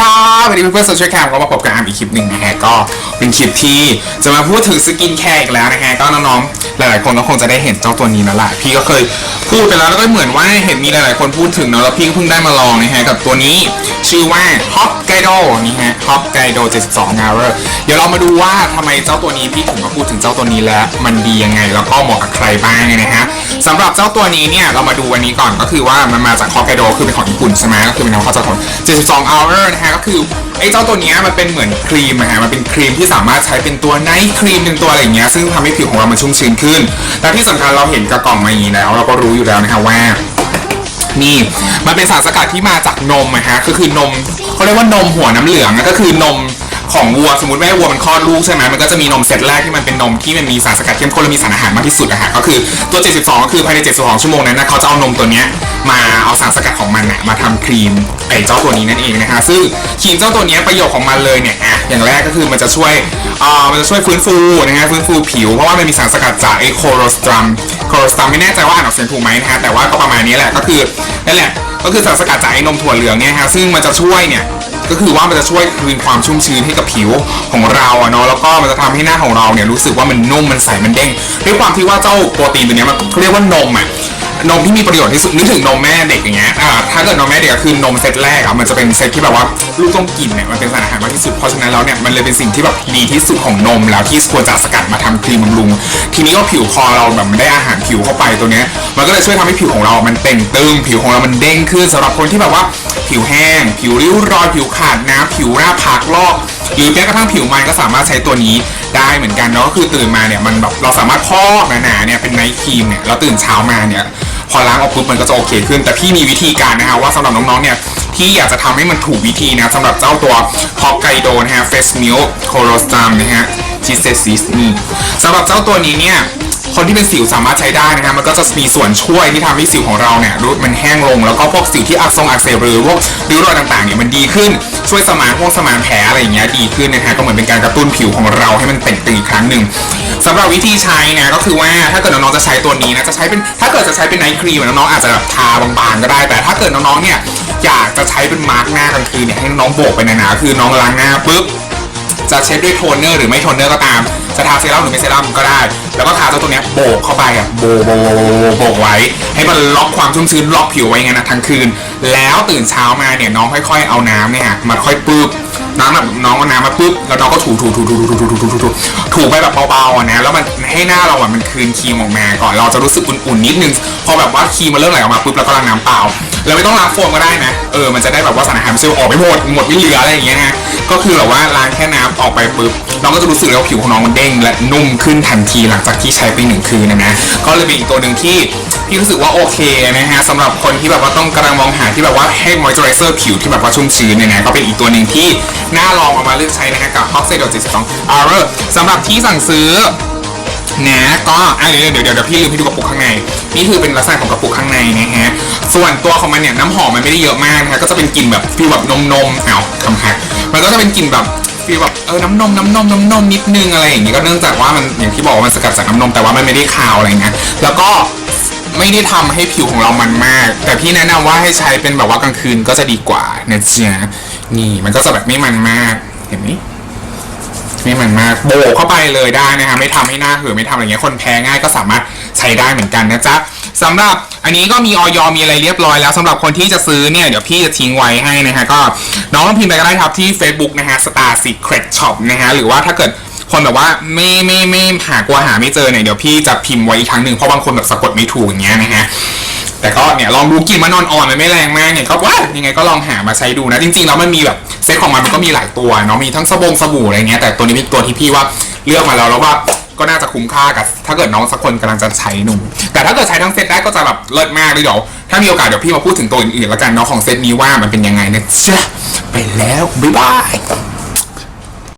ครับวันนี้เพื่อนๆโซเชียลแคมก็มาพบกับอาร์มอีกคลิปหนึ่งนะฮะก็เป็นคลิปที่จะมาพูดถึงสกินแคร์อีกแล้วนะฮะก็น้องๆหลายๆคนก็คงจะได้เห็นเจ้าตัวนี้แล้วล่ะพี่ก็เคยพูดไปแล้วแล้วก็เหมือนว่าเห็นมีหลายๆคนพูดถึงเนาะแล้วพี่ก็เพิ่งได้มาลองนะฮะกับตัวนี้ชื่อว่า Hop Gaido นี่ฮะ Hop Gaido 72 hour เดี๋ยวเรามาดูว่าทำไมเจ้าตัวนี้พี่ถึงมาพูดถึงเจ้าตัวนี้แล้ว มันดียังไงแล้วก็เหมาะกับใครบ้างนะฮะสำหรับเจ้าตัวนี้เนี่ยเรามาดูวันนี้ก่อนก็คือว่ามันมาจาก Hop Gaido คือเป็นของญี่ปุ่นใช่ไหมก็คือเป็นของเขาจากของ72 hour นะฮะก็คือไอ้เจ้าตัวเนี้ยมันเป็นเหมือนครีมนะฮะมันเป็นครีมที่สามารถใช้เป็นตัวไนท์ครีมเป็นตัวอะไรอย่างเงี้ยซึ่งทำให้ผิวของเรามันชุ่มชื้นขึ้นและที่สำคัญเราเห็นกระกล่องมาอย่างนี้แล้ว เราก็รู้อยู่แล้วนะฮะว่า นี่มันเป็นสารสกัดที่มาจากนมนะฮะก็คือนมเขาเรียกว่านมหัวน้ำเหลืองอะก็คือนมของวัวสมมติว่าวัวมันคลอดลูกใช่ไหมมันก็จะมีนมเซตแรกที่มันเป็นนมที่มันมีสารสกัดเข้มข้นและมีสารอาหารมากที่สุดนะฮะก็คือตัว 72 ก็คือภายใน 72 ชั่วโมงนั้นนะเขาจะเอานมตัวเนี้ย มาเอาสารสกัดของมันนะมาทำครีมไอเจ้าตัวนี้นั่นเองนะฮะซึ่งครีมเจ้าตัวนี้ประโยชน์ของมันเลยเนี่ยอะอย่างแรกก็คือมันจะช่วยอ่ามันจะช่วยฟื้นฟูนะฮะฟื้นฟูผิว เพราะว่ามันมีสารสกัดจากไอโคโรสตรัมโคโรสตรัมไม่แน่ใจว่าอ่านออกเสียงถูกไหมนะฮะแต่ว่าก็ประมาณนี้แหละก็คือนั่นแหละก็คือสารสกัดจากไอนมถั่วเหลืองเนี่ยฮะซึ่งมันจะช่วยเนี่ยก็คือว่ามันจะช่วยคืนความชุ่มชื้นให้กับผิวของเราอะเนาะแล้วก็มันจะทำให้หน้าของเราเนี่ยรู้สึกว่ามันนุ่มมันใสมันเด้งด้วยความที่ว่าเจ้าโปรตีนตัวนี้มันเขาเรียกว่านมอะ นมที่มีประโยชน์ที่สุดนึกถึงนมแม่เด็กอย่างเงี้ยอ่าถ้าเกิดนมแม่เด็กก็คือนมเซตแรกอะมันจะเป็นเซตที่แบบว่าลูกต้องกินเนี่ยมันเป็นสารอาหารมากที่สุดเพราะฉะนั้นแล้วเนี่ยมันเลยเป็นสิ่งที่แบบดีที่สุดของนมแล้วที่ควรจะสกัดมาทำครีมบำรุง ทีนี้ก็ผิวคอเราแบบมันได้อาหารผิวเข้าไปตัวเนี้ยมันก็เลยช่วยทำให้ผิวของเรา มันเต่งตึงผิวของเรา มันเด้งขึ้นสำหรับคนที่แบบว่าผิวแห้ง ผิวริ้วรอยผิวขาดน้ำผิวหน้าผากลอกหรือแม้กระทั่งผิวมันก็สามารถใช้ตัวนี้ได้เหมือนกันเนาะก็คือตื่นมาเนี่ยมันแบบเราสามารถพอกหนาๆเนี่ยเป็นไนท์ครีมเนี่ยเราตื่นเช้ามาเนี่ย พอล้างออกปุ๊บมันก็จะโอเคขึ้น แต่พี่มีวิธีการนะฮะว่าสำหรับน้องๆเนี่ยที่อยากจะทำให้มันถูกวิธีนะสำหรับเจ้าตัวฮอกไกโดนะฮะเฟสมิลโคโรสตามนะฮะจิเซซิสนี่สำหรับเจ้าตัวนี้เนี่ย คนที่เป็นสิวสามารถใช้ได้นะครับมันก็จะมีส่วนช่วยที่ทำให้สิวของเราเนี่ยรูมันแห้งลง แล้วก็พวกสิวที่อักเสบอักเสบหรือพวกริ้วรอยต่างๆเนี่ยมันดีขึ้นช่วยสมานพวกสมานแผลอะไรอย่างเงี้ยดีขึ้นนะฮะก็เหมือนเป็นการกระตุ้นผิวของเราให้มันเต่งตึงอีกครั้งหนึ่งสำหรับวิธีใช้นะก็คือว่าถ้าเกิดน้องๆจะใช้ตัวนี้นะจะใช้เป็นถ้าเกิดจะใช้เป็นไนท์ครีมน้องๆอาจจะแบบทาบางๆก็ได้ แต่ถ้าเกิดน้องๆเนี่ยอยากจะใช้เป็นมาร์กหน้ากลางคืนเนี่ยให้น้องโบกไปหนาคือน้องล้างหน้าปุ๊บ จะเช็ดด้วยโทนเนอร์หรือไม่โทนเนอร์ก็ตามจะทาเซรั่มหรือไม่เซรั่มก็ได้ แล้วก็ทาเจ้าตัวเนี้ยโบกเข้าไปอะโบกโบกโบกโบกไว้ ให้มันล็อกความชุ่มชื้นล็อกผิวไว้งั้นนะทั้งคืน แล้วตื่นเช้ามาเนี่ยน้องค่อยๆเอาน้ำเนี่ยมาค่อยปื๊บน้ำแบบน้องเอาน้ำมาปุ๊บแล้วน้องก็ถูถูถูถูถูถูถูถูถูถูถูไปแบบเบาๆอะนะแล้วมันให้หน้าเราอะมันคืนครีมออกมาก่อนเราจะรู้สึกอุ่นๆนิดนึงพอแบบว่าครีมมันเริ่มไหลออกมาปุ๊บแล้วก็ล้างน้ำเปล่าแล้วไม่ต้องล้างโฟมก็ได้นะเออมันจะได้แบบว่าสารอาหารเซลล์ออกไม่หมดหมดไม่เหลืออะไรอย่างเงี้ยนะ ก็คือแบบว่าล้างแค่น้ำออกไปปุ๊บน้องก็จะรู้สึกเลยว่าผิวของน้องมันเด้ง และนุ่มขึ้นทันทีหลังจากที่ใช้ไปหนึ่งคืนนะนะก็เลยเป็นอีกตัวหนึ่งที่พี่รู้สึกว่าโอเคนะฮะสำหรับคนที่แบบว่าต้องกำลังมองหาที่แบบว่าให้มอยเจอไรเซอร์ผิวที่แบบว่าชุ่มชื้นเนี่ยนะก็เป็นอีกตัวหนึ่งที่น่าลองเอามาเลือกใช้นะฮะกับ h o x e d o 72 Hour สำหรับที่สั่งซื้อนะก็อะเดี๋ยวเดี๋ยวเดี๋ยวเดี๋ยวพี่ลืมให้ดูกระปุกข้างใน นี่คือเป็นลักษณะของกระปุกข้างในนะฮะ ส่วนตัวของมันเนี่ยน้ำหอมมันไม่ได้เยอะมากนะฮะก็จะเป็นกลิ่นแบบฟีลแบบนมนมๆอ้าวคำหักมันก็จะเป็นกลิ่นแบบฟีลแบบเออน้ำนมน้ำนมน้ำนมนิดนึงอะไรอย่างงี้ก็เนื่องจากว่ามันอย่างที่บอกว่ามันสกัดจากน้ำนมแต่ว่ามันไม่ได้คาวอะไรเงี้ยแล้วก็ไม่ได้ทำให้ผิวของเรามันมาก แต่พี่แนะนำว่าให้ใช้เป็นแบบว่ากลางคืนก็จะดีกว่านะจ๊ะนี่มันก็จะแบบไม่มันมากเห็นไหมไม่มันมากโบกเข้าไปเลยได้นะคะไม่ทำให้หน้าเหือไม่ทำอะไรเงี้ยคนแพ้ง่ายก็สามารถใช้ได้เหมือนกันนะจ๊ะ สำหรับอันนี้ก็มีออยมีอะไรเรียบร้อยแล้วสำหรับคนที่จะซื้อเนี่ยเดี๋ยวพี่จะทิ้งไว้ให้นะฮะก็น้องต้องพิมพ์ไปก็ได้ครับที่ Facebook นะฮะ Star Secret Shop นะฮะหรือว่าถ้าเกิดคนแบบว่าไม่ไม่ไม่หากลัวหาไม่เจอเนี่ยเดี๋ยวพี่จะพิมพ์ไว้อีกครั้งหนึ่งเพราะบางคนแบบสะกดไม่ถูกอย่างเงี้ยนะฮะแต่ก็เนี่ยลองดูกลินมันนอนอ่อนมันไม่แรงมากเนี่ยก็ว่ายังไงก็ลองหามาใช้ดูนะ จริงๆแล้วมันมีแบบเซ็ตของมันมันก็มีหลายตัวเนาะมีทั้งสบงสบู่อะไรเงี้ยแต่ตัวนี้เป็นตัวที่พี่ว่าเลือกมาแล้วแล้วว่า ก็น่าจะคุ้มค่ากับ ถ้าเกิดน้องสักคนกำลังจะใช้หนุ่ม แต่ถ้าเกิดใช้ทั้งเซตได้ก็จะแบบเลิศมากเลยเดี๋ยวถ้ามีโอกาสเดี๋ยวพี่มาพูดถึงตัวอื่นๆแล้วกันเนาะของเซตนี้ว่ามันเป็นยังไงนะจ๊ะไปแล้วบ๊ายบาย